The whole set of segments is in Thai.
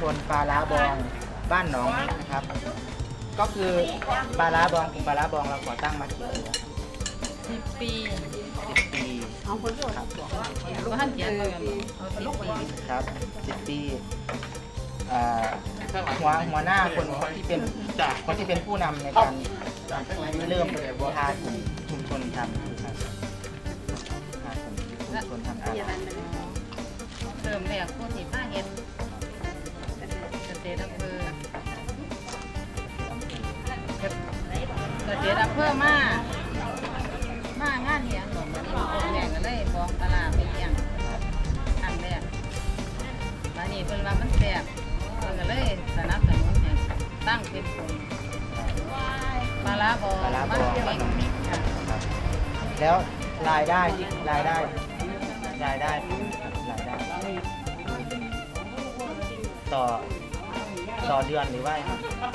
หกิจชุมชนปลาล้าบองบ้านหนองมิตรนะครับ ก็คือปลาล้าบองกลุ่มปลาล้าบองเราก่อตั้งมากี่ปีแล้วสิบปีสิบปีครับก็ท่านเขียนมาเอาสิบปีครับสิบปีอ่าหัวหัวหน้าคนคนที่เป็นคนที่เป็นผู้นำในการเริ่มพาชุมชุมชนทำครับพาชุมชนทำอาหารเริ่มแรกผู้ที่มาเฮ็ดเก ษตรอำเภอเกษตรอำเภอมามางานเลี้ยงหนมอันนี้คนแรกก็เลยบองตลาดไปเลี้ยงครั้งแรกมานี่เพิ่นว่ามันแซ่บเพิ่นก็เลยสนับสนุนให้ตั้งเป็นกลุ่มปลาร้าบองปลาร้าบองบ้านเก่งค่ะแล้วรายได้ที่รายได้ รายได้รายได้ ต่อ ต่อเดือนหรือว่าไงครับ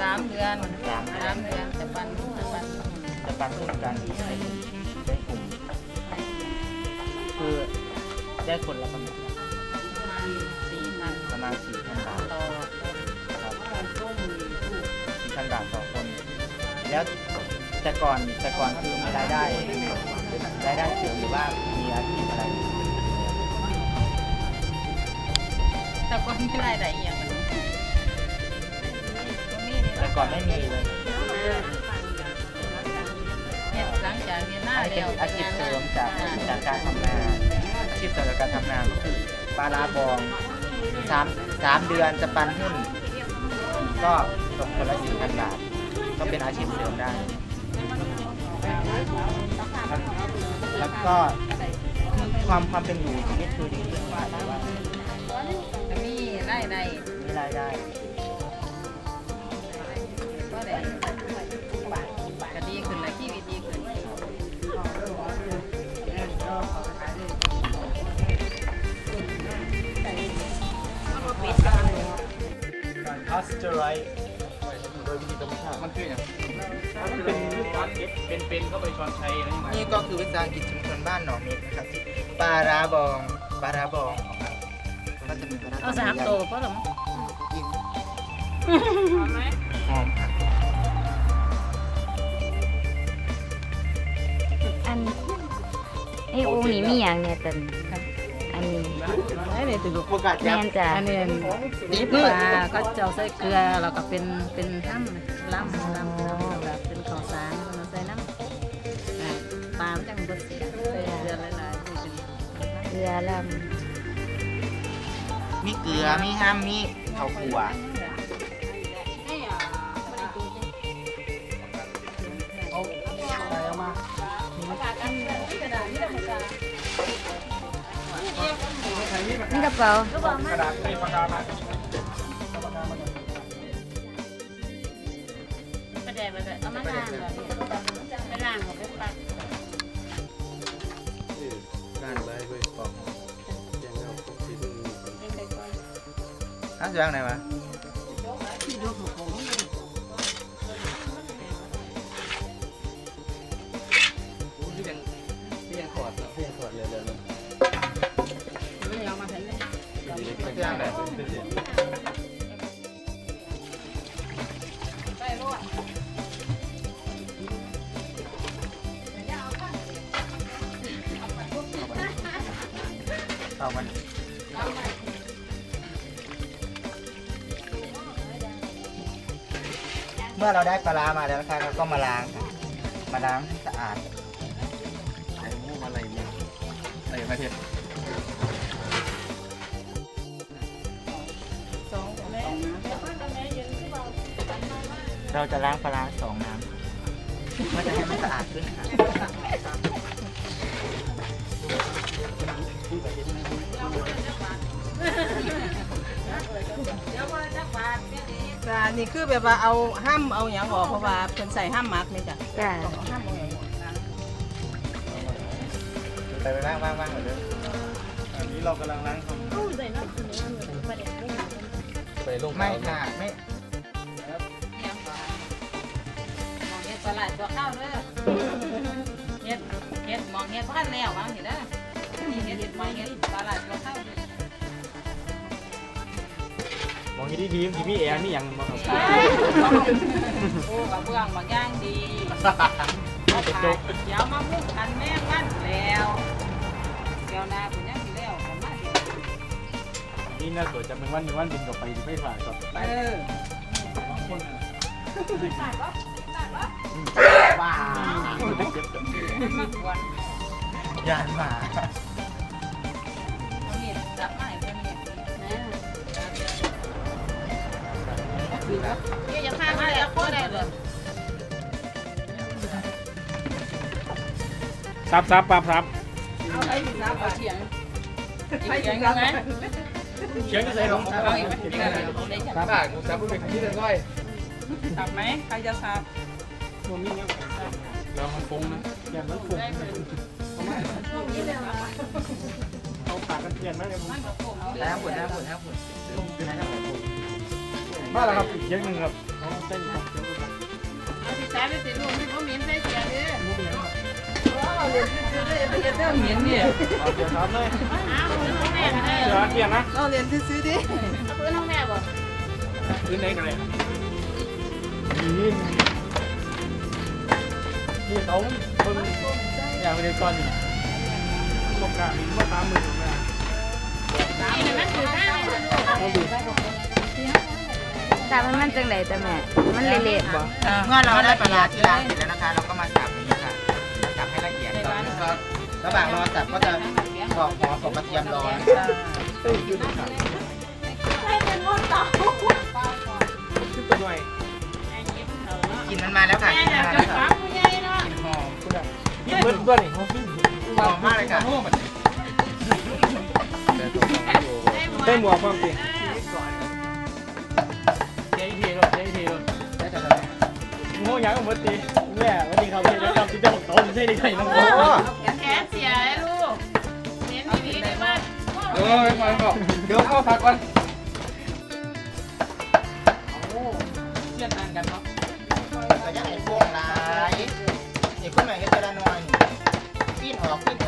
สามเดือนสามสามเดือนจะปันจะปันจะปันผลกันในกลุ่มในกลุ่มคือได้คนละประมาณประมาณสี่พันประมาณสี่พันบาทต่อครับสี่พันบาทต่อคน แล้วแต่ก่อนแต่ก่อนคือมีรายได้รายได้เสริมหรือว่ามีอาชีพอะไรแต่ก่อนไม่ได้ได้อย่างนั้น แต่ก่อนไม่มีเลยเนี่ยหลังจากเรียนหน้าอันนี้แล้เป็วนอาชีพเสริมจากจากการทำนาอาชีพเสริมจากการทำนาก็คือปลาลาบองสามสามเดือนจะปันหุ้น ก็ตกคนละสี่พันบาท ก็เป็นอาชีพเสริมได้ แล้วก็ความความเป็นอยู่ชีวิตคือดีขึ้นมากหรือว่าก็มีรายได้มีรายได้ พาสเจอร์ไรโดยวิธีธรรมชาติมันคืออย่างมันเป็นการเก็บเป็นๆเข้าไปช้อนชัยอะไรอย่างเงี้ยนี่ก็คือวิสาหกิจชุมชนบ้านหนองเม็ดนะครับที่ปลาร้าบองปลาร้าบองของเราก็จะมีปลาร้าเอาสามบองโตเพราะหรอกินหอมค่ะอันไอ้องค์นี้มีอย่างเนี่ยตัน อันนี้ไอ้เนี่ยถือโอกาสแม่จับนจ้ะอันนี้ดิบปลาก็เจ้าใส่เกลือแล้วก็เป็นเป็นห้ำล้ำล้ำแล้วก็เป็นข้าวสารเอาใส่น้ำอ่าปลามันจังบดเสียใส่เกลือหลายๆนี่เป็นเรือลมีเกลือ มีห้ามมีข้าวคั่ว นี่กระเป๋า กระดาษส่ปากกามาประเดี๋ยวประเอามาล้างแบบนี้ไปล้างของไปปักการใบไปปอกยังเอาสีดูน่าจะยังไงวะที่ เอามันเมื่อเราได้ปลาร้ามาแล้วนะครับเราก็มาล้างครับมาล้างให้สะอาดใส่หมูอะไรเนี่ยใส่มาเถอ เราจะล้างปลาร้าสองน้ำเพื่อจะให้มันสะอาดขึ้นครับจ้านี่คือแบบว่าเอาห้ามเอาอย่างออกเพราะว่าเพิ่นใส่ห้ามมักนี่จ้ะจ้ะ ต้องเอาห้ามเอาอย่างออกนะไปไปบ้างบ้างบ้างเหมือนเดิมอันนี้เรากำลังล้างทำไปลงไม่ค่ะไม่ มองเฮ็ดปลาไหลตัวข้าวเด้อเฮ็ดเฮ็ดมองเฮ็ดพันแล้ววางสิเด้อนี่เฮ็ดเฮ็ดมองเฮ็ดปลาไหลตัวข้าวเด้อมองที่ดีทีมีแอร์มีอย่างมาครับโอ้กับเบื้องบางอย่างดีเอาขายเดี๋ยวมามุ่งกันแม่วันแล้วเดี๋ยวนาคุณยังสิแล้วกันมาเดี๋ยวนี่น่าสวยจะเป็นวันเป็นวันบินกลับไปไม่ผ่านครับเออ ว้ามาควนยานหมาเอามีดจับไม้เพิ่นเนี่ยนะเดี๋ยวจะพามาแล้วก็ได้เลยซับซับปับซับเอาไปสิครับเอาเถียงไปเถียงยังไงเชียงจะใส่ลงเอาอีกไหมได้ซับอะกูซับเพื่อเป็นที่เดินก้อยสับไหมใครจะสับ ตัวมีเนี่ยเรามันฟงนะอย่างนั้นฟงเอาปากกันเทียนไหมเนี่ยผมแล้วผุนแล้วผุนแล้วผุนมาแล้วครับอีกเยอะหนึ่งครับเอาเส้นครับเอาสิสายไปสิลูกที่เขาเหม็นใส่เสียเด้อเหม็นเนี่ยเอาเดี๋ยวครับเลยอ้าวน้องแม่ก็ได้เดี๋ยวเทียนนะเราเรียนซื้อดิเอาปืนน้องแม่บ่พื้นไหนกันเลยนี่ นี่เขาเพิ่งอย่างเรียนก่อนนี่ตกกลางว่าสามหมื่นถูกไหมนี่มันถือได้เลยลูกแต่มันมันจังไดแต่แม่ มันเละๆบ่เมื่อเราได้ปลาร้าที่ล้างเสร็จแล้วนะคะ เราก็มาสับอย่างนี้ค่ะมาสับให้ละเอียดก่อนนะครับระหว่างรอสับก็จะปอกหอมกับกระเทียมรอนะคะชื่อตัวหน่อยกินมันมาแล้วค่ะกินมาแล้วค่ะ นี่เบิร์ดตัวนี่เขาขึ้นหอมมากเลยค่ะเต้นหมวกความจริงเจ๊ทีรถเจ๊ทีรถได้แต่ละโง่ยังหมดตีแม่วันนี้เขาเรียนแล้วจำที่จะบอกต้นใช่ไหมใช่น้องโอ้แขนเสียลูกเน้นดีๆได้บ้านเออมาบอกเดี๋ยวเข้าพักก่อนเชี่ยนนานกันเนาะแต่ยังไอ้พวกร้าย ไอ้คนใหม่ก็จะละน้อยปีนออกปีนออก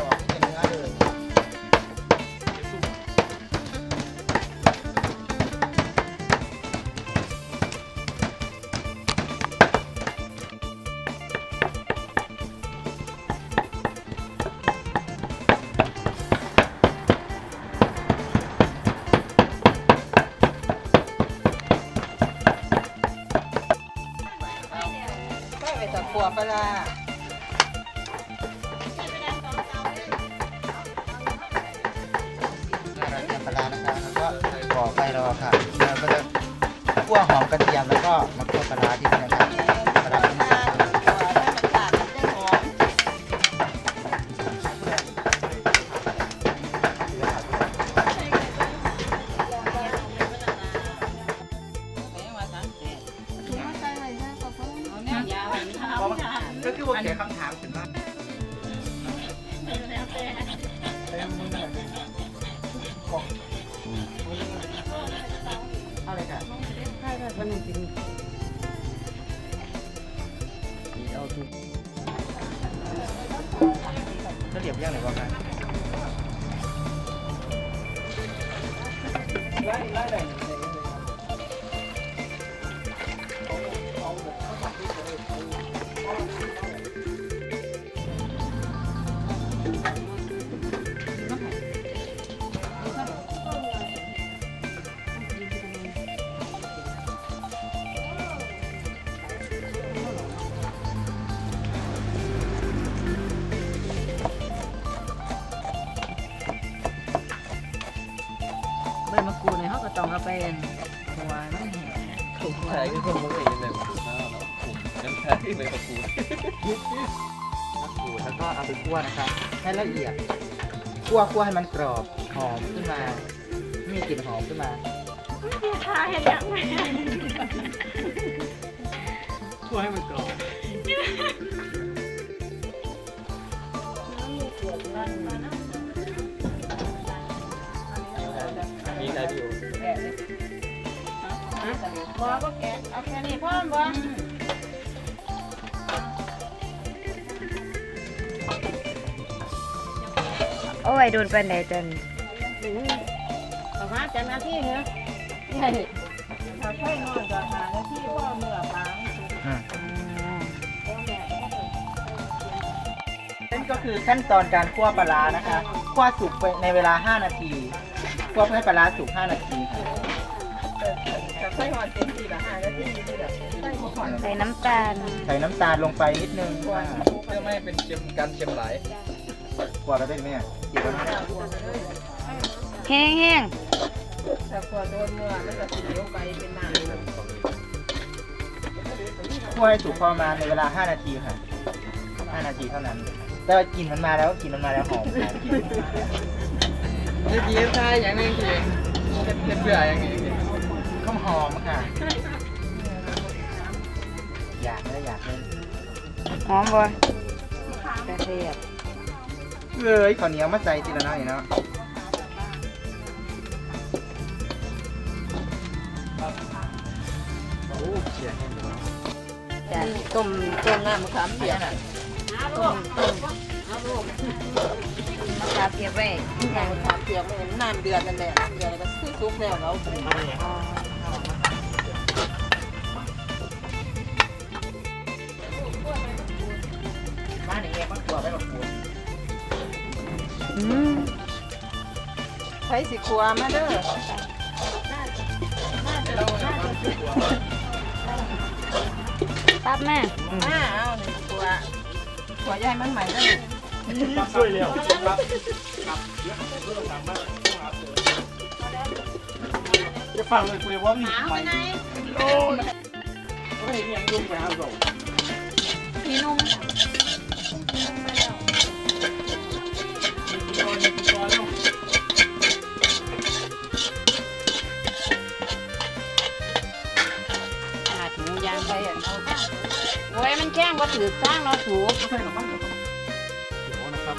เนี่ยเขาก็ต้องเอาไปหัวมันแห้งใช่คือคนมันเป็นแบบน้าเนาะน้ำชาที่ใบมะกรูดมะกรูดแล้วก็เอาไปคั่วนะครับให้ละเอียดคั่วคั่วให้มันกรอบหอมขึ้นมา มีกลิ่นหอมขึ้นมาช่วให้มันกรอบมีใครอยู่ บ่บ่แกะเอาแค่นี้พร้อมบ่โอ้ยโดนปานใดจันประมาณจังนาทีเหรอใช่ถ้าไข่น้อยก็หาหน้าที่พ่อเนื้อปลาสุกอืมอ๋อนั่นก็คือขั้นตอนการคั่วปลาร้านะคะคั่วสุกไปในเวลา 5 นาทีคั่วเพื่อให้ปลาร้าสุก 5 นาทีค่ะถ้าไข่หอนเต็ มที่ละหาหน้าที่ที่แบบไข่บ่หอนใส่น้ำตาลใส่น้ำตาลลงไปนิดนึงค่ะเพื่อไม่ให้เป็นเค็มการเค็มหลายคั่วแล้วได้ไหมอะกี่วันนะแห้งแห้งถ้ากว่าโดนเนื้อมันก็สิเหลวไปเป็นน้ำคั่วให้สุกประมาณในเวลา 5 นาทีค่ะ 5 นาทีเท่านั้น แต่ว่ากลิ่นมันมาแล้วกลิ่นมันมาแล้วหอมค่ะเมื่อกี้ใช่อย่างนึงคือเผ็ดเบื่ออย่างนี้ข้าวห อมค่ะ อยากเลยอยากเลยหอมบ่กระเทียมเลยข้าวเหนียวมาใส่ทีละน้อยเนาะจ้ะต้มต้มน้ำมะขามเปียกน่ะต้มต้มมะขามเปียกไว้อย่างมะขามเปียกมันน้ำเดือดนั่นแหละเดือดแล้วก็ซุกแล้วเรา ช้สิครัวมาเด้อปั๊บแม่อืมมาเอาหนึ่งครัวครัวใหญ่มันใหม่ได้ช่วยเร็วครับจะฟังเลยคุยว่ามีไหมโอ้ยไม่เห็นยังยุ่งไปหาเราพี่ ถือสร้างเราะสูใช่หรอมั้งเดี๋ยวนะครับ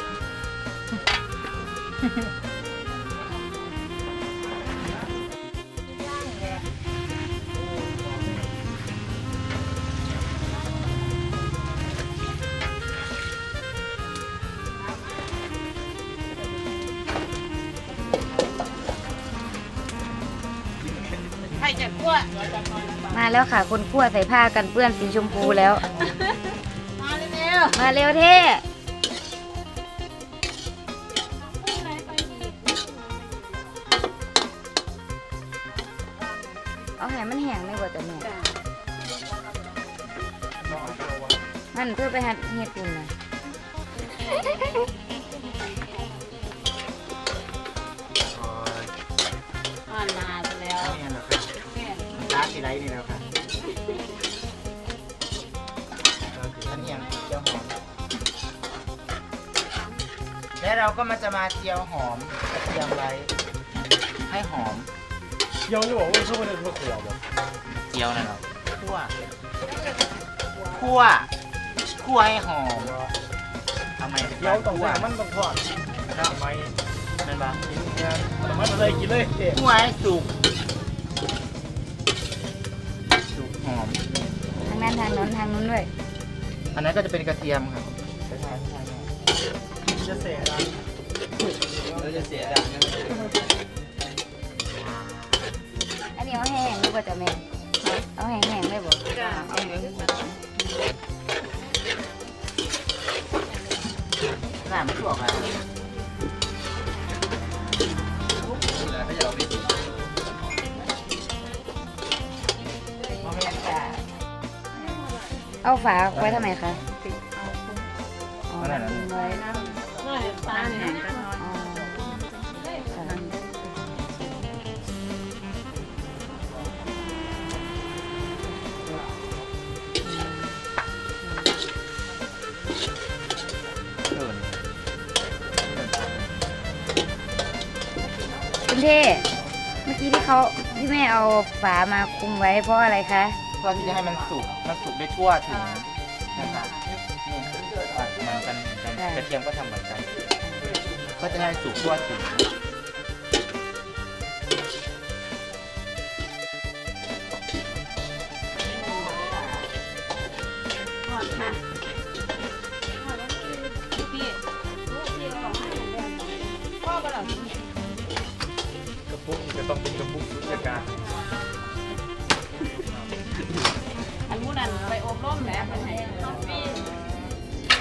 มาแล้วค่ะ คนคั่วใส่ผ้ากันเปื้อนสีชมพูแล้ว มาเร็วเท่เอาให้มันแห้งไม่กว่าจะแม่มันเพื่อไปหัดเฮ็ดปุ่นนะอ่อนมาแล้วนี่แหละค่ะร้านสีไรนี่แล้วค่ะอั เราก็มาจะมาเจียวหอมกระเทียมไว้ให้หอมเดี๋ยวจะบอกว่าเขาไม่ได้มาขวบบอกเจียวนะเนาะคั่วคั่วคั่วให้หอมทำไมเดี๋ยวต้องว่ามันต้องทอดทำไมนั่นปะกินเนี่ยทำไมมันเลยกินเลยเด็กคั่วให้สุกสุกหอม ทางนั้นทางโน้นทางนู้นด้วย อันนั้นก็จะเป็นกระเทียมครับ ใช่ใช่ใช่ จะเสียดังเราจะเสียดังอันนี้เอาแห้งไม่กว่าจะแม่เอาแห้งๆได้บ่จ้าเอาเหลืองหน้ำชั่วครับนี่แหละเขาจะเอาไปกินเอาฝาไว้ทำไมคะ ค่ะเกินคุณเท่เมื่อกี้ที่เขาที่แม่เอาฝามาคุมไว้เพราะอะไรคะ เพื่อที่จะให้มันสุก มันสุกได้ทั่วถึงนะครับนี่ตัดมันกันกันกระเทียมก็ทำเหมือนกัน ก็จะให้สุกทั่วถึงกระปุกจะต้องเป็นกระปุกสุญญากาศอบรมแหละมันให้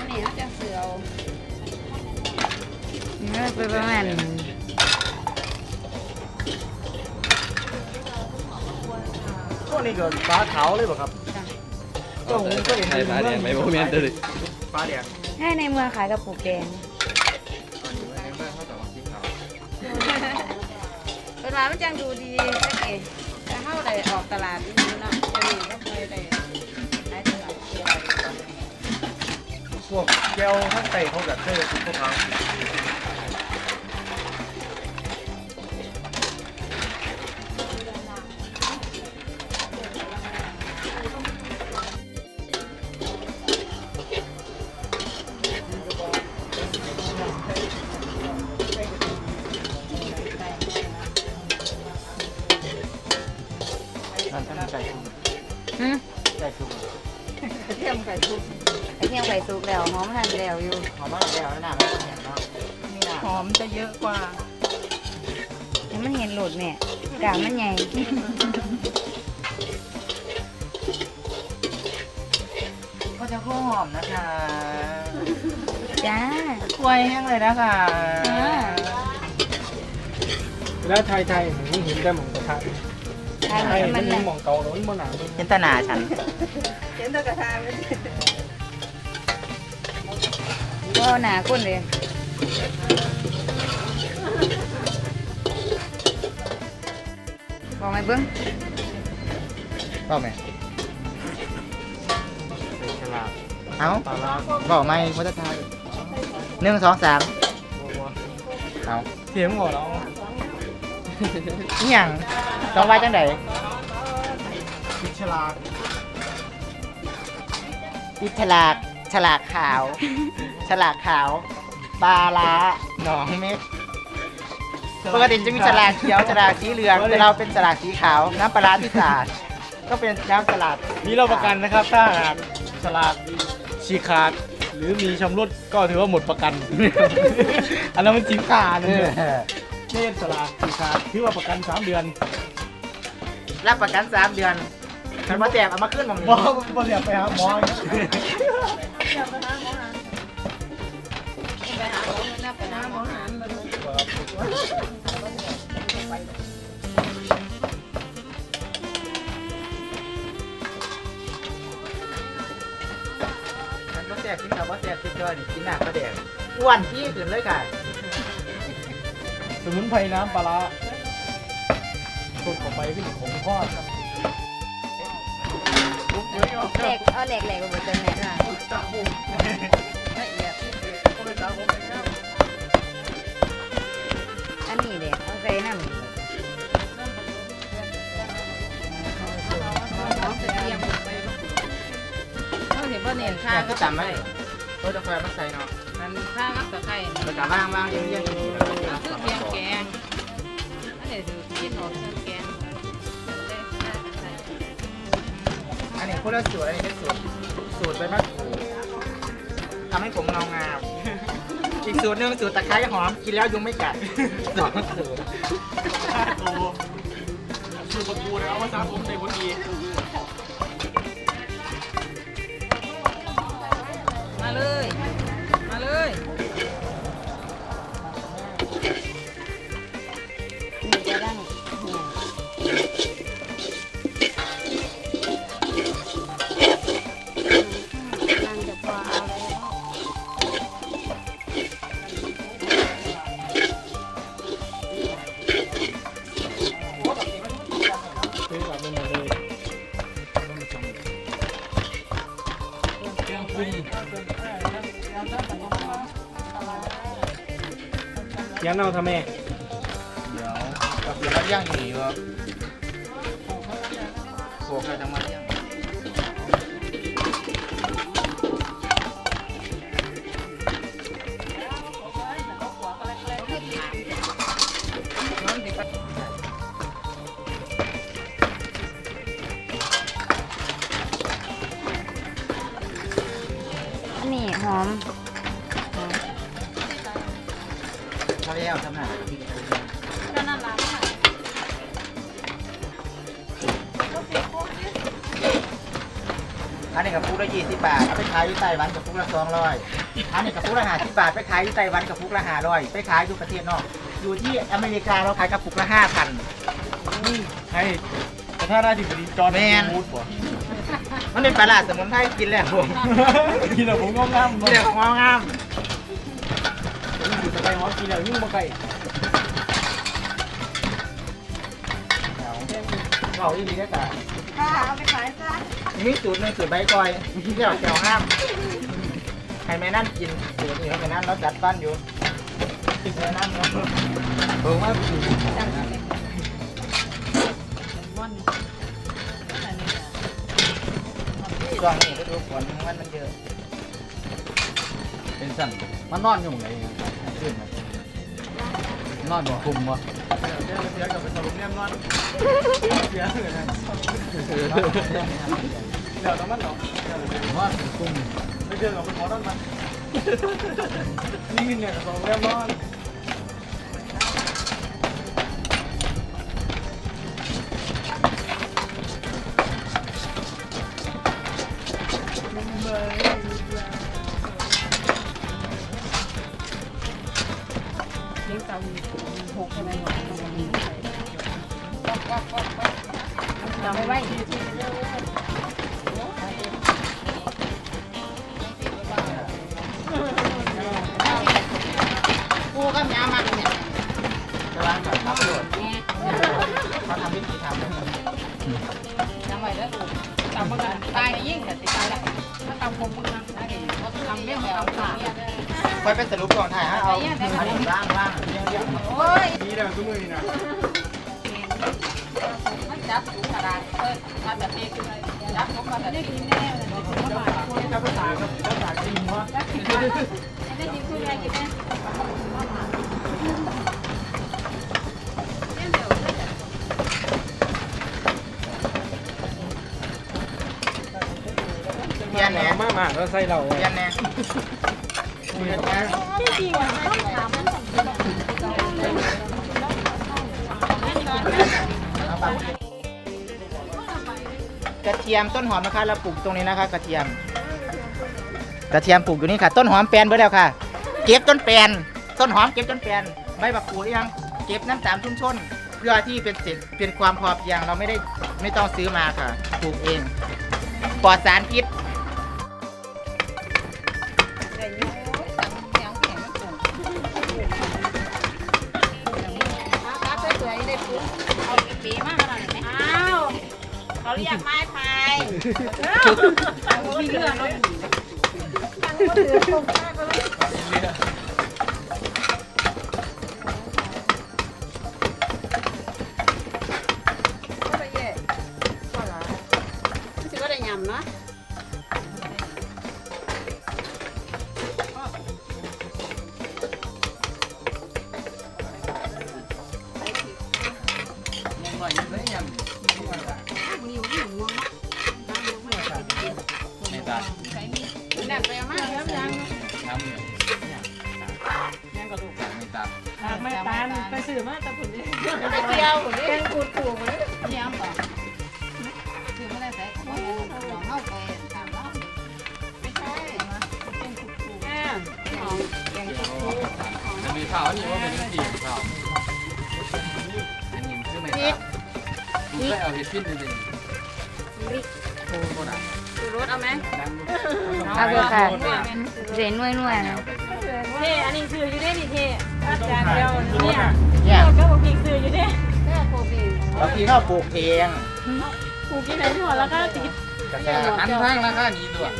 นี่เขาจะเสือ เอาเนื้อเป็นประมาณพวกนี้ก็ฟ้าขาวเลยป่ะครับก็ผมก็เห็นไทยฟ้าแดงไหมโมเมนต์เลยฟ้าแดงให้ในเมืองขายกระปุกแดงเวลามันจังดูดีสักเองแต่เข้าได้ออกตลาดนี่เนาะจะดีก็เคยได้ขายตลาดพวกแก้วข้างใต้เขาแบบเคยพวกเขา หอมมากแล้วหน้ามันเห็นเนาะมีหน้าหอมจะเยอะกว่าให้มันเห็นโหลดแม่กางมันใหญ่ก็จะข้าวหอมนะคะจ้าควายแห้งเลยนะคะอ่าแล้วไทยไทยผมเห็นแต่หมองกระทะทานไทยให้มัมันนเห็น่ะนหมองเก่าแล้วมันบ่หนาเลยเห็นแตหนาฉันเห็นแตะกระทาเลย ก็หนาก้นเลยบอกไหมเบิ้งบอกไหมเป็นฉลาดเอ้าปลาร้าบอกไหมพุทธทาสหนึ่งสองสามบัวเอาเสียงหัวเราอีหยังต้องว่าจังไดพิชลาดอิฉลาก ฉลากขาว ฉลากขาวปลาล้าหนองเม็ดปกติจะมีฉลากเขียวฉลากสีเหลืองแต่เราเป็นฉลากสีขาวน้ำปลาร้าที่สะอาดก็เป็นน้ำฉลากมีเราประกันนะครับ ถ้าหากฉลาดฉีกขาด หรือมีชำรุดก็ถือว่าหมดประกัน อันนั้นมันจริงค่าเอเนี่ยอเล่นฉลาดฉีกขาดถือว่าประกัน 3 เดือน รับประกันสามเดือนคันมาแจกเอามาขึ้นหมองบอนี้กบอกอยากไปหาหมอ อีกไปหาหมอเงินนะไปหาหมอหารมาดูคันมาแจกกินกับว่าแจกกินก็นี่กินหนักก็แดงอ้วนพี่ขึ้นเลยค่ะ สมุนไพรน้ำปลาร้าสดเข้าไปขึ้นของทอดครับเหล็กเอาเหล็กเหล็กบน ตัวแม่ค่ะละเอียดอันนี้เด็กเอาใส่น้ำหอมจะเตรียมไปเขาเห็นว่าเน้นข้าข้าก็จำไว้เออจะคอยมาใส่เนาะมันข้ากับตะไคร้แล้วก็ว่างว่างเรียงๆอย่างนี้แล้วก็ก็คือเพียงแกงอันนี้คือกินหอมแกงอันนี้คนละสูตรอันนี้เป็นสูตรสูตรใบมะก ทำให้ผมเงางาม อีกสูตรหนึ่งสูตรตะไคร้หอม กินแล้วยุงไม่กัดสองสูตรโอ้คือประตูนะครับว่าสาผมในวันดี เดี๋ยวเอาทำไม หวันกับฟุกละสองร้อยอันนี้กับฟุกละห้าสิบบาทไปขายอยู่ไต้หวันกับฟุกละห้าร้อยไปขายอยู่ประเทศนอก อยู่ที่อเมริกาเราขายกับฟุกละห้าพันให้ประธานาธิบดีจอร์แดแมนนมูดบ่มันเป็นปลาหลาดสมุนไพรกินแล้วผมกินแล้วผมก็งามกินแล้วงามงามอยู่สบายหอมกินแล้วยุ่งบ่ไก่ เอาอีดีได้แต่ค่ะเอาไปขายซะมีสูตรหนึ่งสูตรใบกอยที่เราแก้วห้ามให้แม่นั่นกินสูตรนี้ให้แม่นั่นเราจัดบ้านอยู่กินแม่นั่นเนาะเบิ่งว่าช่วงนี้ก็ดูฝนมันมันเยอะ เป็นสั่นมันนอนอยู่ไหนขึ้นนอนบ่คุมบ่เดี๋ยว เดี๋ยวกับไปสรุปเรียมนอนเดี๋ยวเลยนะเดี๋ยวต้องมันเนาะนอนเป็นคุมไม่เจอกับเป็นหมอนอนมันนี่เนี่ยกับสองเรียมนอน จำไว้ไว้กูกับยามันเนี่ยจะล้างกับข้าวโพดเขาทำวิธีทำจำไว้แล้วลูกจำมากันตายยิ่งแต่ติดตายแล้วถ้าตำคมมึงนะได้ทำเรื่องของตำขาค่อยไปสรุปก่อนถ่ายฮะเอาล้างล้าง เรียงเรียงโอ้ยนี่แล้วทุกมือนี่นะมันจับถูกกระดาษเปิดมาแบบนี้คือจับลงมาแบบนี้กินแน่เลยจะภาษาครับภาษาจริงวะได้ยินคุยอะไรกินแน่เรียนแหนมากมากแล้วใส่เราเรียนแหนเรียนแหน กระเทียมต้นหอมนะคะ เราปลูกตรงนี้นะคะ กระเทียม กระเทียมปลูกอยู่นี่ค่ะ ต้นหอมแปลนไปแล้วค่ะ เก็บต้นแปลนต้นหอมเก็บต้นแปลนใบบักกูดยังเก็บน้ำตามชุ่มชนเพื่อที่เป็นเสร็จเป็นความพอเพียงเราไม่ได้ไม่ต้องซื้อมาค่ะปลูกเองปลอดสารพิษ ไม้พายมีเรื่องเนาะก็ ข่าวนี่ว่าเป็นทีข่าวอันนี้คือไม่ตามดูไปเอาเห็ดพิษจริงริกๆโอ้โหนะดูรถเอาไหมเอาเถอะค่ะเรนนวยนวยเท่อันนี้คืออยู่ได้ดิเท่อาจารย์เดียวเนี่ยเนี่ยก็บอกพี่คืออยู่ได้แม่โคบีบางทีเขาปลูกเองปลูกินไหนที่หัวแล้วก็ติดกระแตหันทางราคานี้ด้วย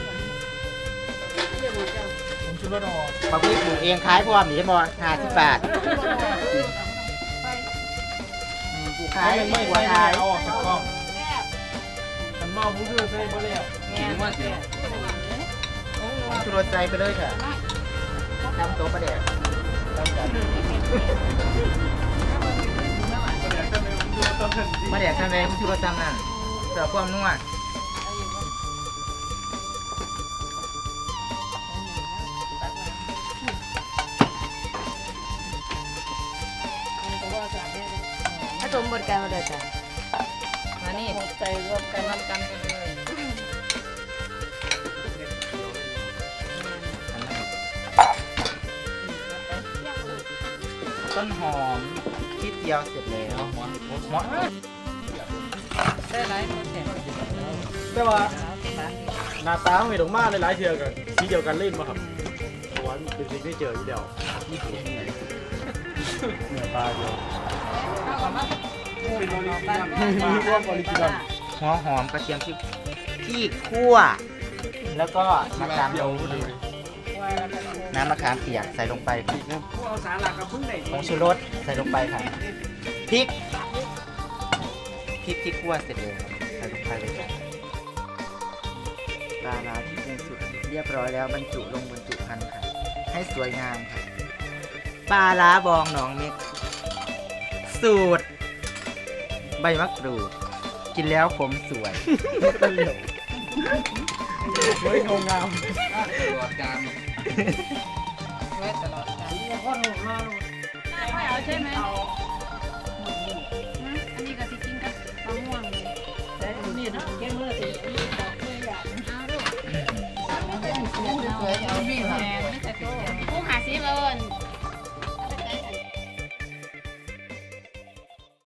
ผมชุดรถออกบางทีปลูกเองขายพร้อมหนีบ่ห้าสิบบาทปลูกขายไม่ไม่ไม่หัวไม่ขายเอาออกจากกล้องฉันเมาผู้ช่วยใส่บ่แล้วถึงว่าสิชูรสใจไปเลยค่ะทำตัวประเดี๋ยวประเดี๋ยวทำเองชูรสจำนั่นเสิร์ฟความนัว होमवर्क काय होता นี้ต้นหอมคิดเดียวเสร็จแล้วหอมหอมได้ไรแต่ว่าหน้าตาไม่ตรงมากเลยหลายเทือกันที่เดียวกันเล่นมาครับเพราว่าเป็นสิ่งที่เจอที่เดียวเหนือปลาเดียว ร่วมออริจินัลหัวหอมกระเทียมที่ที่คั่ว แล้วก็มะขามเดียวน้ำมะขามเปียกใส่ลงไปครับผงชูรสใส่ลงไปครับพริกพริกที่คั่วเสร็จแล้วใส่ลงไปเลยครับปลาร้าที่เป็นสุดเรียบร้อยแล้วบรรจุลงบรรจุภัณฑ์ค่ะ ให้สวยงามค่ะปลาร้าบองหนองเม็ก สูตร ใบมะกรูด กินแล้วผมสวย เฮ้ยงงงามตลอดการไว้ตลอดกาลไม่เอาใช่ไหมอันนี้ก็สิกินกับมะม่วงเลยแต่นี่นะแก้มือสิเอาลูกสวยเอาวิ่งแทนไม่ใช่ติดแทนผู้หาซีเอิญ